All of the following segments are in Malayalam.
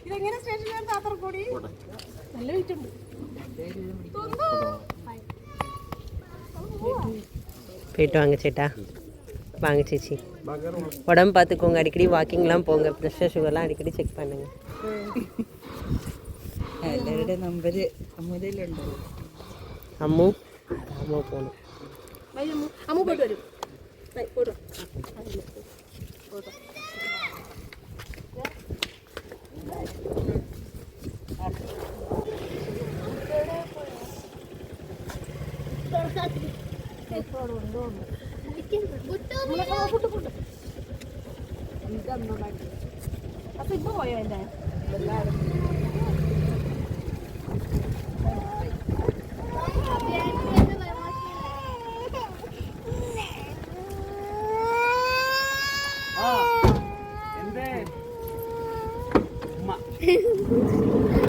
ഇതെങ്ങനെ സ്റ്റേഷനിലാണ് കാസർഗോഡ് നല്ല വെയിറ്റ് ഉണ്ട് തൊന്തോ. போயிட்டு வாங்க சேட்டா வாங்க சேச்சி உடம்பு பார்த்துக்கோங்க அடிக்கடி வாக்கிங்லாம் போங்க ப்ரெஷர் சுகர்லாம் அடிக்கடி செக் பண்ணுங்க എല്ലാവരുടെ നമ്പർ അമ്മൂതയിലുണ്ട് അമ്മു. അമ്മ പോണു. അമ്മു. പോയിട്ട് വരും. പോയിട്ട് അപ്പൊ ഇപ്പൊ പോയോ എന്റെ നമ്മൾ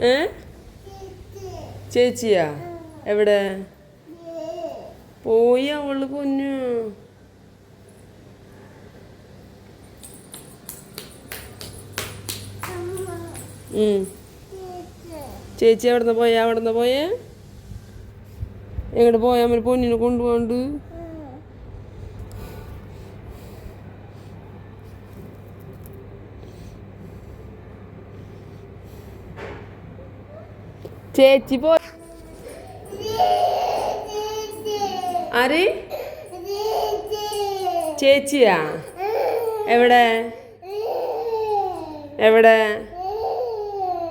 ഏ? ചേച്ചിയാ? എവിടെ? പോയി അവൾ കുഞ്ഞു. ചേച്ചി എവിടുന്ന് പോയാ? അവിടുന്ന് പോയേ? എങ്ങോട്ട് പോയാൽ പൊന്നിനെ കൊണ്ടുപോണ്ട് ചേച്ചി പോ. ആര്? ചേച്ചിയാ? എവിടെ? എവിടെ?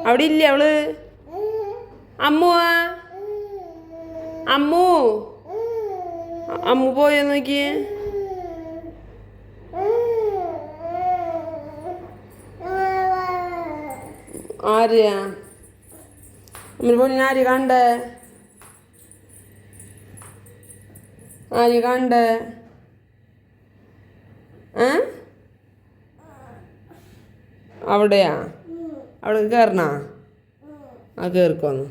അവിടെ ഇല്ല അവൾ? അമ്മുവാ? അമ്മു? അമ്മു പോയോ നോക്കിയേ? ആരെയാ? അമ്മ പോയി ആര് കണ്ടേ? ആര് കണ്ടേ? ഏ? അവിടെയാ? അവിടെ കയറണ ആ കയറിക്കോന്ന്